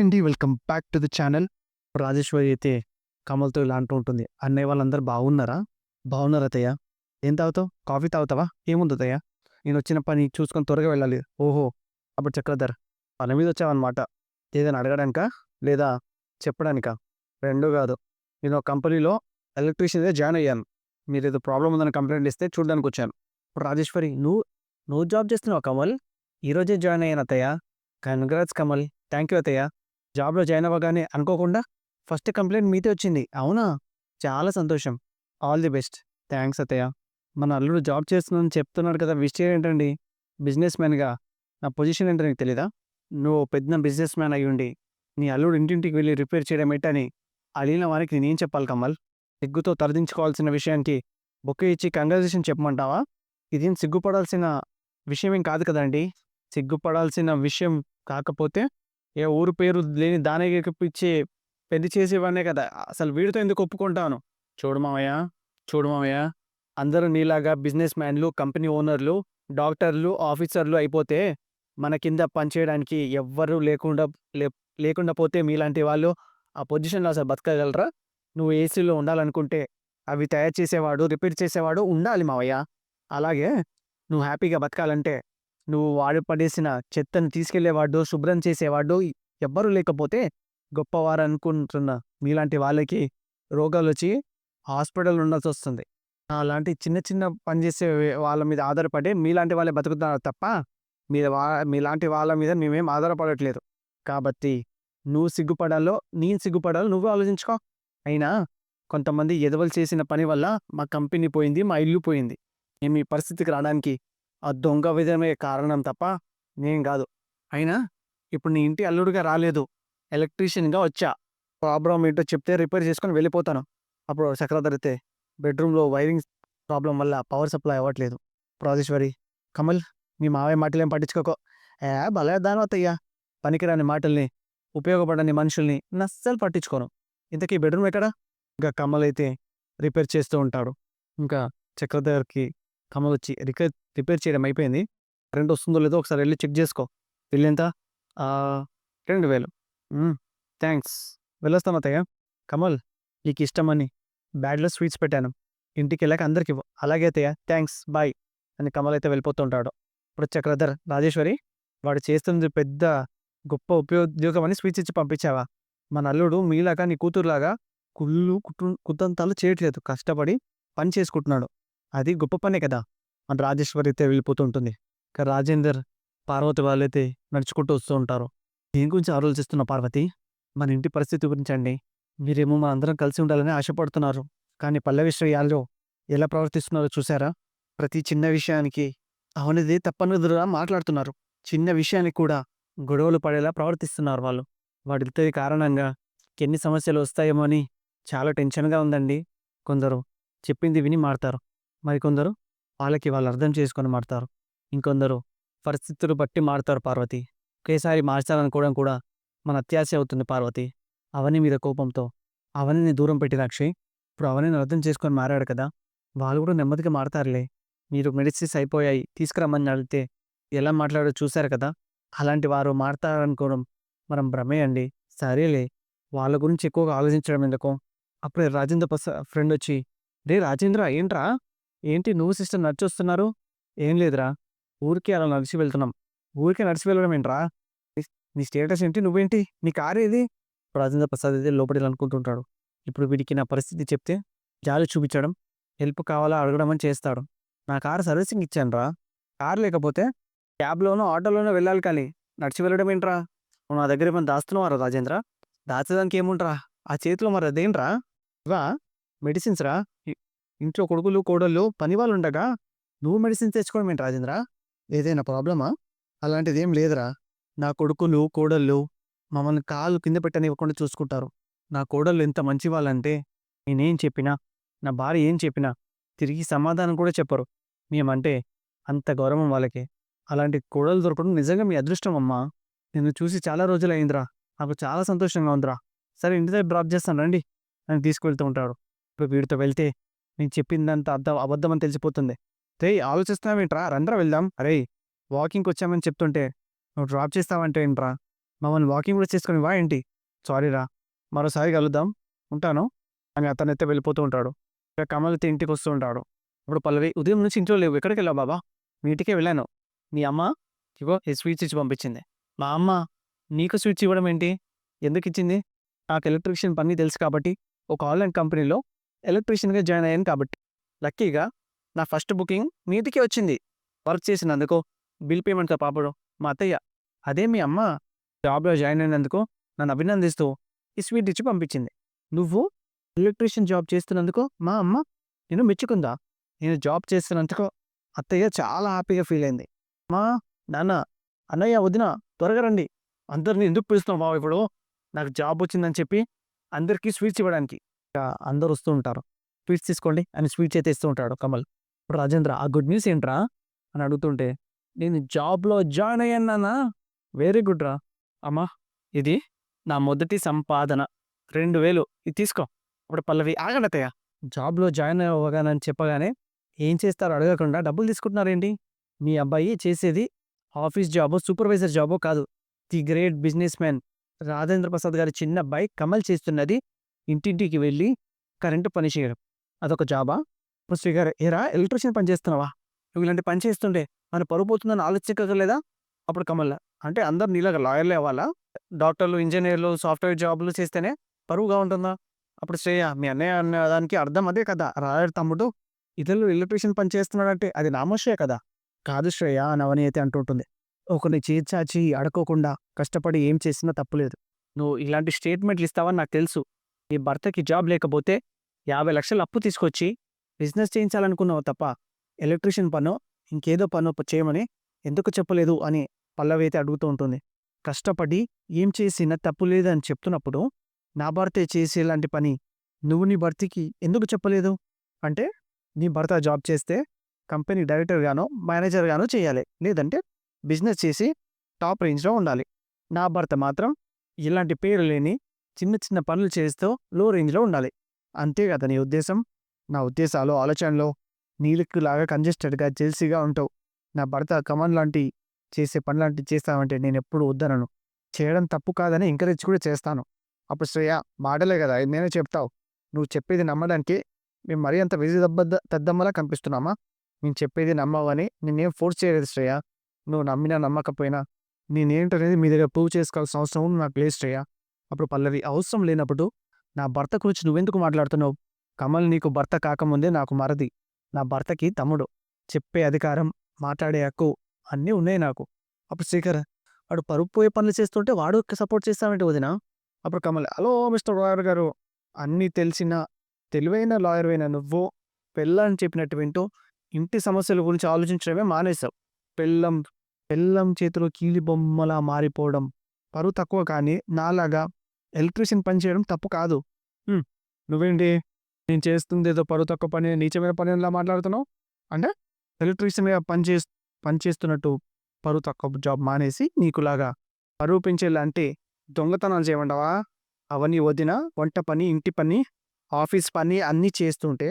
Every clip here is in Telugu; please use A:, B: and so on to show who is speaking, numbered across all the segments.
A: అండి. Welcome back to the channel. Rajeshwari అయితే కమల్తో ఇలా అంటూ ఉంటుంది. అన్నయ్య వాళ్ళందరూ బాగున్నారా బాగున్నారా అత్తయ్య. ఏం తాగుతావు? కాఫీ తాగుతావా? ఏముంది తయ్యా నేను వచ్చిన పని చూసుకొని త్వరగా వెళ్ళాలి. ఓహో! అప్పుడు చక్రధర్ పని మీద వచ్చావన్నమాట. ఏదైనా అడగడానికా? లేదా చెప్పడానికా? రెండూ కాదు. నేను ఒక కంపెనీలో ఎలక్ట్రీషియన్గా జాయిన్ అయ్యాను. మీరు ఏదో ప్రాబ్లం ఉందని కంప్లైంట్ ఇస్తే చూడడానికి వచ్చాను ఇప్పుడు రాజేశ్వరి నువ్వు నువ్వు జాబ్ చేస్తున్నావు కమల్? ఈరోజే జాయిన్ అయ్యాను అత్తయ్య. కంగ్రాట్స్ కమల్. థ్యాంక్ యూ అత్తయ్య. జాబ్లో జాయిన్ అవ్వగానే అనుకోకుండా ఫస్ట్ కంప్లైంట్ మీతో వచ్చింది. అవునా? చాలా సంతోషం. All the best. థ్యాంక్స్ అత్తయ్య. మన అల్లుడు జాబ్ చేస్తున్నానని చెప్తున్నాడు కదా విషయం ఏంటండి? బిజినెస్ మ్యాన్గా. నా పొజిషన్ ఏంటో నీకు తెలీదా? నువ్వు పెద్ద బిజినెస్ మ్యాన్ అయి ఉండి నీ అల్లుడు ఇంటింటికి వెళ్ళి రిపేర్ చేయడం ఏంటని అడిగిన వారికి నేనేం చెప్పాలి కమల్? సిగ్గుతో తరదించుకోవాల్సిన విషయానికి బొక్క ఇచ్చి కంగ్రాచులేషన్ చెప్పమంటావా? ఇదేం సిగ్గుపడాల్సిన విషయం ఏం కాదు కదండి సిగ్గుపడాల్సిన విషయం కాకపోతే ఏ ఊరు పేరు లేని దానికి పెళ్ళి చేసేవాడినే కదా. అసలు వీడితో ఎందుకు ఒప్పుకుంటాను? చూడు మామయ్య చూడు మామయ్య అందరూ నీలాగా బిజినెస్ మ్యాన్లు కంపెనీ ఓనర్లు డాక్టర్లు ఆఫీసర్లు అయిపోతే మన కింద పనిచేయడానికి ఎవ్వరూ లేకుండా లేకుండా పోతే మీలాంటి వాళ్ళు ఆ పొజిషన్లో అసలు బతకగలరా? నువ్వు ఏసీలో ఉండాలనుకుంటే అవి తయారు చేసేవాడు రిపేర్ చేసేవాడు ఉండాలి మావయ్య. అలాగే నువ్వు హ్యాపీగా బతకాలంటే నువ్వు వాడు పడేసిన చెత్తను తీసుకెళ్ళేవాడు శుభ్రం చేసేవాడు ఎవ్వరూ లేకపోతే గొప్పవారు అనుకుంటున్న మీలాంటి వాళ్ళకి రోగాలు వచ్చి హాస్పిటల్ ఉండాల్సి వస్తుంది అలాంటి చిన్న చిన్న పని చేసే వాళ్ళ మీద ఆధారపడి మీలాంటి వాళ్ళే బతుకుతున్నారు తప్ప మీ వా మీలాంటి వాళ్ళ మీద మేమేం ఆధారపడట్లేదు. కాబట్టి నువ్వు సిగ్గుపడాలో నేను సిగ్గుపడాలో నువ్వు ఆలోచించుకో. అయినా కొంతమంది ఎదవలు చేసిన పని వల్ల మా కంపెనీ పోయింది మా ఇల్లు పోయింది. మేము ఈ పరిస్థితికి రావడానికి ఆ దొంగ విధమే కారణం తప్ప నేను కాదు. అయినా ఇప్పుడు నీ ఇంటి అల్లుడిగా రాలేదు. ఎలక్ట్రీషియన్గా వచ్చా. ప్రాబ్లం ఏంటో చెప్తే రిపేర్ చేసుకొని వెళ్ళిపోతాను. అప్పుడు చక్రధరితే బెడ్రూమ్లో వైరింగ్ ప్రాబ్లం వల్ల పవర్ సప్లై అవ్వట్లేదు. ప్రాజేశ్వరి కమల్ మీ మావయ్య మాటలేం పట్టించుకోకో. ఏ భలే దాని అత్తయ్యా పనికిరాని మాటల్ని ఉపయోగపడని మనుషుల్ని నస్సలు పట్టించుకోను. ఇంతకీ బెడ్రూమ్ ఎక్కడా? ఇంకా కమల్ అయితే రిపేర్ చేస్తూ ఉంటాడు. ఇంకా చక్రధర్కి కమల్ వచ్చి రిపేర్ రిపేర్ చేయడం అయిపోయింది. కరెంట్ వస్తుందో లేదో ఒకసారి వెళ్ళి చెక్ చేసుకో. ఎంత? రెండు వేలు. థ్యాంక్స్ వెళ్ళొస్తాం అత్తయ్య. కమల్ నీకు ఇష్టమని బ్యాడ్లో స్వీట్స్ పెట్టాను. ఇంటికి వెళ్ళాక అందరికి ఇవ్వు. అలాగే అత్తయ్య థ్యాంక్స్ బాయ్ అని కమల్ అయితే వెళ్ళిపోతుంటాడు. ఇప్పుడు చక్రధర్ రాజేశ్వరి వాడు చేస్తుంది పెద్ద గొప్ప ఉపయోగం అని స్వీట్స్ ఇచ్చి పంపించావా? మన అల్లుడు మీలాగా నీ కూతురులాగా కుళ్ళు కుట్టు కుతంతాలు చేయట్లేదు. కష్టపడి పని చేసుకుంటున్నాడు. అది గొప్ప పనే కదా! మన రాజేశ్వరి అయితే వెళ్ళిపోతుంటుంది. ఇక రాజేందర్ పార్వతి వాళ్ళైతే నడుచుకుంటూ వస్తూ ఉంటారు. దీని గురించి ఆలోచిస్తున్న పార్వతి? మన ఇంటి పరిస్థితి గురించి అండి. మీరేమో మా అందరం కలిసి ఉండాలని ఆశపడుతున్నారు. కానీ పల్లవి శ్రేయాల్లో ఎలా ప్రవర్తిస్తున్నారో చూసారా ప్రతి చిన్న విషయానికి అవునది తప్పనిదిరా మాట్లాడుతున్నారు. చిన్న విషయానికి కూడా గొడవలు పడేలా ప్రవర్తిస్తున్నారు వాళ్ళు. వాటితో కారణంగా ఎన్ని సమస్యలు వస్తాయేమో అని చాలా టెన్షన్గా ఉందండి. కొందరు చెప్పింది విని మాడతారు మరికొందరు వాళ్ళకి వాళ్ళు అర్థం చేసుకొని మాడతారు ఇంకొందరు పరిస్థితులు బట్టి మారుతారు పార్వతి. ఒకేసారి మార్చాలనుకోవడం కూడా మన అత్యాశ అవుతుంది పార్వతి. అవని మీద కోపంతో అవనిని దూరం పెట్టిన అక్షయ్ ఇప్పుడు అవనిని అర్థం చేసుకొని మారాడు కదా వాళ్ళు కూడా నెమ్మదిగా మారతారులే. మీరు మెడిసిన్స్ అయిపోయాయి తీసుకురమ్మని అడిగితే ఎలా మాట్లాడో చూశారు కదా అలాంటి వారు మారతారనుకోవడం మనం భ్రమే అండి. సరేలే వాళ్ళ గురించి ఎక్కువగా ఆలోచించడం ఎందుకో? అప్పుడే రాజేంద్ర ప్రసాద్ ఫ్రెండ్ వచ్చి రే రాజేంద్ర ఏంట్రా? ఏంటి నువ్వు సిస్టర్ నడిచొస్తున్నారు ఏం లేదురా. ఊరికే అలా నడిచి వెళ్తున్నాం. ఊరికే నడిచి వెళ్ళడం ఏంట్రా? నీ- స్టేటస్ ఏంటి? నువ్వేంటి? నీ కారు ఏది? రాజేంద్ర ప్రసాద్ అయితే లోపలి అనుకుంటుంటాడు ఇప్పుడు వీడికి నా పరిస్థితి చెప్తే జాలి చూపించడం హెల్ప్ కావాలా అడగడం అని చేస్తాడు. నా కారు సర్వీసింగ్ ఇచ్చాను రా కారు లేకపోతే క్యాబ్లోనో ఆటోలోనో వెళ్ళాలి కానీ నడిచి వెళ్ళడం ఏంట్రా? నువ్వు నా దగ్గర ఏమైనా దాస్తున్నావారా రాజేంద్ర? దాచేదానికి ఏముంట్రా? ఆ చేతిలో మరి అదేంట్రా? ఇవా? మెడిసిన్స్ రా ఇంట్లో కొడుకులు కోడళ్ళు పని వాళ్ళుండగా నువ్వు మెడిసిన్ తెచ్చుకోవడం ఏంటి రాజేంద్ర? ఏదైనా ప్రాబ్లమా? అలాంటిది ఏం లేదురా. నా కొడుకులు కోడళ్ళు మమ్మల్ని కాలు కింద పెట్టనివ్వకుండా చూసుకుంటారు. నా కోడళ్ళు ఎంత మంచి వాళ్ళంటే నేనేం చెప్పినా నా భార్య ఏం చెప్పినా తిరిగి సమాధానం కూడా చెప్పరు. మేమంటే అంత గౌరవం వాళ్ళకి. అలాంటి కోడలు దొరకడం నిజంగా మీ అదృష్టం అమ్మా. నిన్ను చూసి చాలా రోజులు అయిందిరా నాకు చాలా సంతోషంగా ఉందిరా. సరే ఇంటి దగ్గర డ్రాప్ చేస్తాను. రండి. అని తీసుకువెళ్తూ ఉంటాడు. ఇప్పుడు వీడితో వెళ్తే నేను చెప్పిందంత అర్థం అబద్ధం అని తెలిసిపోతుంది. రే ఆలోచిస్తున్నావేంట్రా? రండ్రా వెళ్దాం. అరే వాకింగ్కి వచ్చామని చెప్తుంటే నువ్వు డ్రాప్ చేస్తావంటే ఏంట్రా? మమ్మల్ని వాకింగ్ కూడా చేసుకుని వా ఏంటి? సారీరా మరోసారి కలుద్దాం. ఉంటాను. అని అతనైతే వెళ్ళిపోతూ ఉంటాడు. ఇక కమల్ అయితే ఇంటికి వస్తూ ఉంటాడు. ఇప్పుడు పల్లవి ఉదయం నుంచి ఇంట్లో లేవు. ఎక్కడికి వెళ్ళావు బాబా? మీ ఇంటికే వెళ్ళాను. మీ అమ్మ ఇగో ఈ స్వీట్స్ ఇచ్చి పంపించింది. మా అమ్మ నీకు స్విచ్ ఇవ్వడం ఏంటి? ఎందుకు ఇచ్చింది? నాకు ఎలక్ట్రిషియన్ పని తెలుసు కాబట్టి ఒక ఆన్లైన్ కంపెనీలో ఎలక్ట్రీషియన్గా జాయిన్ అయ్యాను కాబట్టి. లక్కీగా నా ఫస్ట్ బుకింగ్ మీదికే వచ్చింది. వర్క్ చేసినందుకు బిల్ పేమెంట్తో పాపడం మా అత్తయ్య. అదే మీ అమ్మ జాబ్లో జాయిన్ అయినందుకు నన్ను అభినందిస్తూ ఈ స్వీట్ ఇచ్చి పంపించింది. నువ్వు ఎలక్ట్రీషియన్ జాబ్ చేస్తున్నందుకు మా అమ్మ నేను మెచ్చుకుందా? నేను జాబ్ చేస్తున్నందుకు అత్తయ్య చాలా హ్యాపీగా ఫీల్ అయింది. మా నాన్న అన్నయ్య వదిన త్వరగా రండి. అందరిని ఎందుకు పిలుస్తున్నావు బాబు ఇప్పుడు? నాకు జాబ్ వచ్చిందని చెప్పి అందరికీ స్వీట్స్ ఇవ్వడానికి. ఇక అందరూ వస్తూ ఉంటారు. స్వీట్స్ తీసుకోండి అని స్వీట్స్ అయితే ఇస్తూ ఉంటాడు కమల్. ఇప్పుడు రాజేంద్ర ఆ గుడ్ న్యూస్ ఏంట్రా? అని అడుగుతుంటే నేను జాబ్లో జాయిన్ అయ్యానా వెరీ గుడ్ రా. అమ్మా ఇది నా మొదటి సంపాదన. రెండు వేలు ఇది తీసుకో. ఇప్పుడు పల్లవి ఆగడతయ్య జాబ్లో జాయిన్ అవ్వగానని చెప్పగానే ఏం చేస్తారో అడగకుండా డబ్బులు తీసుకుంటున్నారేంటి? మీ అబ్బాయి చేసేది ఆఫీస్ జాబో సూపర్వైజర్ జాబో కాదు. The great businessman. Rajendra Prasad గారి చిన్న అబ్బాయి కమల్ చేస్తున్నది ఇంటింటికి వెళ్ళి కరెంటు పని చేయడం. అదొక జాబా? ఇప్పుడు శ్రీ గారు ఏరా ఎలక్ట్రీషియన్ పని చేస్తున్నావా? నువ్వు ఇలాంటి పని చేస్తుంటే మన పరువు పోతుందని ఆలోచించగలేదా అప్పుడు కమల్ అంటే అందరు నీలాగా లాయర్లే అవ్వాలా? డాక్టర్లు ఇంజనీర్లు సాఫ్ట్వేర్ జాబ్లు చేస్తేనే పరువుగా ఉంటుందా? అప్పుడు శ్రేయ మీ అన్నయ్య అన్న దానికి అర్థం అదే కదా రాయర్ తమ్ముడు? ఇతరులు ఎలక్ట్రీషియన్ పని చేస్తున్నాడంటే అది నామోషే కదా? కాదు శ్రేయ అని అవని అయితే అంటుంటుంది ఒకరిని చేర్చాచి అడుకోకుండా కష్టపడి ఏం చేసినా తప్పులేదు. నువ్వు ఇలాంటి స్టేట్మెంట్లు ఇస్తావని నాకు తెలుసు. నీ భర్తకి జాబ్ లేకపోతే యాభై లక్షలు అప్పు తీసుకొచ్చి బిజినెస్ చేయించాలనుకున్నావు తప్ప ఎలక్ట్రీషియన్ పనో ఇంకేదో పనో చేయమని ఎందుకు చెప్పలేదు అని పల్లవి అయితే అడుగుతూ ఉంటుంది. కష్టపడి ఏం చేసినా తప్పు లేదని చెప్తున్నప్పుడు నా భర్తే చేసేలాంటి పని నువ్వు నీ భర్తకి ఎందుకు చెప్పలేదు? అంటే నీ భర్త జాబ్ చేస్తే కంపెనీ డైరెక్టర్గానో మేనేజర్గానో చేయాలి. లేదంటే బిజినెస్ చేసి టాప్ రేంజ్లో ఉండాలి. నా భర్త మాత్రం ఇలాంటి పేరు లేని చిన్న చిన్న పనులు చేస్తూ లో రేంజ్లో ఉండాలి. అంతే కదా నీ ఉద్దేశం? నా ఉద్దేశాలు ఆలోచనలో నీళ్ళకు లాగా కంజెస్టెడ్గా జెల్సీగా ఉంటావు. నా భర్త కమన్ లాంటి చేసే పని లాంటి చేస్తావంటే నేను ఎప్పుడు వద్దనను. చేయడం తప్పు కాదని ఎంకరేజ్ కూడా చేస్తాను. అప్పుడు శ్రేయ మాటలే కదా నేనే చెప్తావు. నువ్వు చెప్పేది నమ్మడానికి మేము మరీ అంత విజి దెబ్బ తద్దమ్మలా కనిపిస్తున్నామా? నేను చెప్పేది నమ్మవని నేనేం ఫోర్స్ చేయలేదు శ్రేయ. నువ్వు నమ్మినా నమ్మకపోయినా నేనేంటనేది మీ దగ్గర ప్రూవ్ చేసుకోవాల్సిన అవసరం నాకు లేదు శ్రేయ. అప్పుడు పల్లవి అవసరం లేనప్పుడు నా భర్త గురించి నువ్వెందుకు మాట్లాడుతున్నావు? కమల్ నీకు భర్త కాకముందే నాకు మరది. నా భర్తకి తమ్ముడు. చెప్పే అధికారం మాట్లాడే హక్కు అన్నీ ఉన్నాయి నాకు. అప్పుడు శేఖర్ వాడు పరుపు పోయే పనులు చేస్తుంటే వాడు సపోర్ట్ చేస్తామంటే వదిన? అప్పుడు కమల్ హలో మిస్టర్ లాయర్ గారు అన్నీ తెలిసిన తెలివైన లాయర్వైన నువ్వు? పెళ్ళని చెప్పినట్టు వింటూ ఇంటి సమస్యల గురించి ఆలోచించడమే మానేశావు. పెళ్ళం పెళ్ళం చేతిలో కీలి బొమ్మలా మారిపోవడం పరువు తక్కువ కానీ నాలాగా ఎలక్ట్రీషియన్ పని చేయడం తప్పు కాదు. నువ్వేంటి? నేను చేస్తుంది ఏదో పరువు తక్కువ పని నీచమైన పని ఎలా మాట్లాడుతున్నావు? అంటే ఎలక్ట్రీషియన్గా పని పనిచేస్తున్నట్టు పని చేస్తున్నట్టు పరువు తక్కువ జాబ్ మానేసి నీకులాగా పరువు పెంచేలా అంటే దొంగతనాలు చేయమంటావా? అవన్నీ వదిన వంట పని ఇంటి పని ఆఫీస్ పని అన్నీ చేస్తుంటే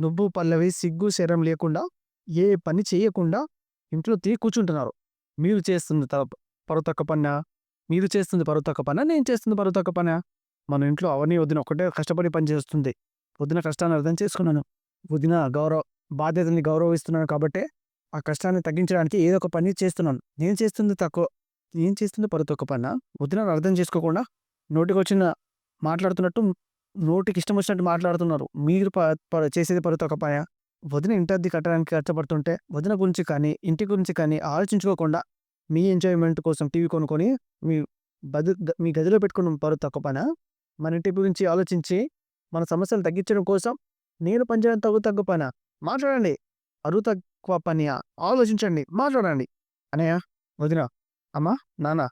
A: నువ్వు పల్లవి సిగ్గు శరం లేకుండా ఏ పని చేయకుండా ఇంట్లో తీ కూర్చుంటున్నారు. మీరు చేస్తుంది త- పరువు తక్కువ పన్నా మీరు చేస్తుంది పరువు తక్కువ పనా నేను చేస్తుంది పరువు తక్కువ పనా. మన ఇంట్లో అవన్నీ వదిన ఒకటే కష్టపడి పని చేస్తుంది. వదిన కష్టాన్ని అర్థం చేసుకున్నాను. వదిన గౌరవ బాధ్యతని గౌరవిస్తున్నాను కాబట్టి ఆ కష్టాన్ని తగ్గించడానికి ఏదో ఒక పని చేస్తున్నాను. నేను చేస్తుంది తక్కువ నేను చేస్తుంది పరువు తక్కువ పన్నా వదిన అర్థం చేసుకోకుండా నోటికి వచ్చిన మాట్లాడుతున్నట్టు నోటికి ఇష్టం వచ్చినట్టు మాట్లాడుతున్నారు. మీరు ప- ప- చేసేది పరువు పని. వదిన ఇంటి అద్దె కట్టడానికి కష్టపడుతుంటే వదిన గురించి కానీ ఇంటి గురించి కానీ ఆలోచించుకోకుండా మీ ఎంజాయ్మెంట్ కోసం టీవీ కొనుక్కొని మీ బదు మీ గదిలో పెట్టుకున్న పరు తక్కువ పనా మన ఇంటి గురించి ఆలోచించి మన సమస్యలు తగ్గించడం కోసం నేను పనిచేయడం తగ్గు తగ్గు పనా మాట్లాడండి. అరువు తక్కువ పని ఆలోచించండి. మాట్లాడండి. అనయ్య వదిన అమ్మా నాన్న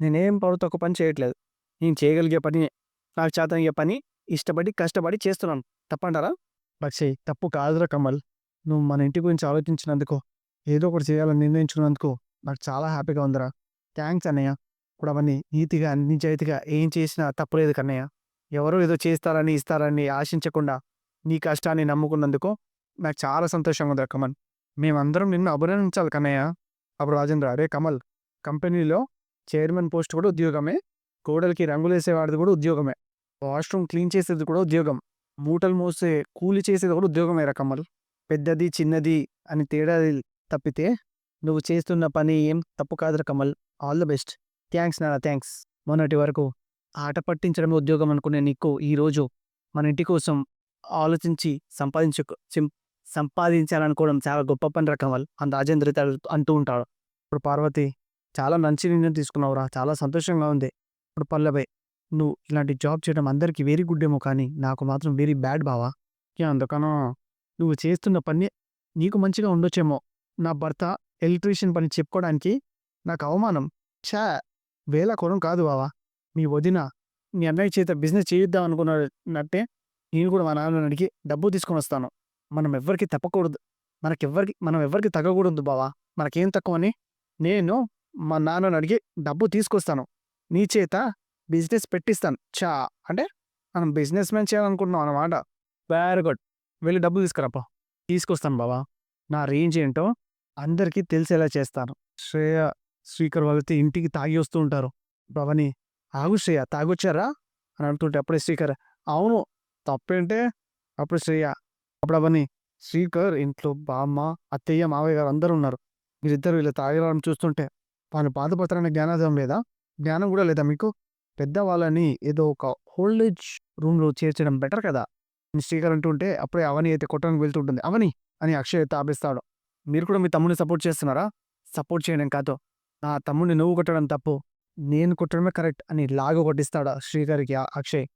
A: నేనేం పరువు తక్కువ పని చేయట్లేదు. నేను చేయగలిగే పని నాకు చేతనయ్యే పని ఇష్టపడి కష్టపడి చేస్తున్నాను. తప్పంటారా? లక్ష్య్ తప్పు కాదురా కమల్. నువ్వు మన ఇంటి గురించి ఆలోచించినందుకు ఏదో ఒకటి చేయాలని నిర్ణయించుకున్నందుకు నాకు చాలా హ్యాపీగా ఉందిరా. థ్యాంక్స్ అన్నయ్య. ఇప్పుడు అవన్నీ నీతిగా నిజాయితీగా ఏం చేసినా తప్పులేదు కన్నయ్య. ఎవరో ఏదో చేస్తారని ఇస్తారని ఆశించకుండా నీ కష్టాన్ని నమ్ముకున్నందుకు నాకు చాలా సంతోషంగా ఉంది కమల్. మేమందరం నిన్ను అభినందించాలి కన్నయ్య. అప్పుడు రాజేంద్ర అరే కమల్ కంపెనీలో చైర్మన్ పోస్ట్ కూడా ఉద్యోగమే గోడలకి రంగులేసేవాడిది కూడా ఉద్యోగమే వాష్రూమ్ క్లీన్ చేసేది కూడా ఉద్యోగం మూటలు మోసే కూలి చేసేది కూడా ఉద్యోగమే రకమ్మలు పెద్దది చిన్నది అని తేడా తప్పితే నువ్వు చేస్తున్న పని ఏం తప్పు కాదు Kamal. All the best. Thanks నాన్న థ్యాంక్స్. మొన్నటి వరకు ఆట పట్టించడం ఉద్యోగం అనుకునే నీకు ఈరోజు మన ఇంటి కోసం ఆలోచించి సంపాదించు సంపాదించాలనుకోవడం చాలా గొప్ప పని రకమల్ కమల్ అని రాజేంద్ర అంటూ ఉంటాడు. ఇప్పుడు పార్వతి చాలా మంచి నిర్ణయం తీసుకున్నావురా చాలా సంతోషంగా ఉంది. ఇప్పుడు పల్లభై నువ్వు ఇలాంటి జాబ్ చేయడం అందరికీ వెరీ గుడ్ ఏమో కానీ నాకు మాత్రం వెరీ బ్యాడ్ బావా. అందుకనో నువ్వు చేస్తున్న పని నీకు మంచిగా ఉండొచ్చేమో. నా భర్త ఎలక్ట్రీషియన్ పని చెప్పుకోవడానికి నాకు అవమానం. ఛా! వేల కొనం కాదు బావా. మీ వదిన మీ అన్నయ్య చేత బిజినెస్ చేయిద్దాం అనుకున్నట్టే నేను కూడా మా నాన్న అడిగి డబ్బు తీసుకొని వస్తాను. మనం ఎవ్వరికి తప్పకూడదు. మనకెవ్వరికి మనం ఎవ్వరికి తగ్గకూడదు బావా. మనకేం తక్కువని నేను మా నాన్నని అడిగి డబ్బు తీసుకొస్తాను. నీ చేత బిజినెస్ పెట్టిస్తాను. చా అంటే మనం బిజినెస్ మ్యాన్ చేయాలనుకుంటున్నాం అన్నమాట. వెరీ గుడ్ వెళ్ళి డబ్బు తీసుకురాపా. తీసుకొస్తాను బావా. నా రేంజ్ ఏంటో అందరికీ తెలిసేలా చేస్తాను. శ్రేయ స్పీకర్ వాళ్ళైతే ఇంటికి తాగి వస్తూ ఉంటారు. భవని ఆగు శ్రేయ తాగొచ్చారా? అని అడుగుతుంటే అప్పుడే శ్రీకర్ అవును తప్పేంటే? అప్పుడు శ్రేయ అప్పుడు అవని శ్రీకర్ ఇంట్లో బామ్మ అత్తయ్య మావయ్య గారు అందరూ ఉన్నారు. మీరిద్దరు ఇలా తాగడం చూస్తుంటే వాళ్ళు బాధపడతారనే జ్ఞానార్థం లేదా? జ్ఞానం కూడా లేదా మీకు? పెద్దవాళ్ళని ఏదో ఒక ఓల్డేజ్ రూమ్లో చేర్చడం బెటర్ కదా? శ్రీకర్ అంటుంటే అప్పుడే అవని అయితే కొట్టడానికి వెళ్తుంటుంది. అవని అని అక్షయ్ అయితే ఆపేస్తాడు. మీరు కూడా మీ తమ్ముడిని సపోర్ట్ చేస్తున్నారా? సపోర్ట్ చేయడం కాదు. నా తమ్ముడిని నువ్వు కొట్టడం తప్పు. నేను కొట్టడమే కరెక్ట్ అని లాగ కొట్టిస్తాడు శ్రీగారికి ఆ అక్షయ్?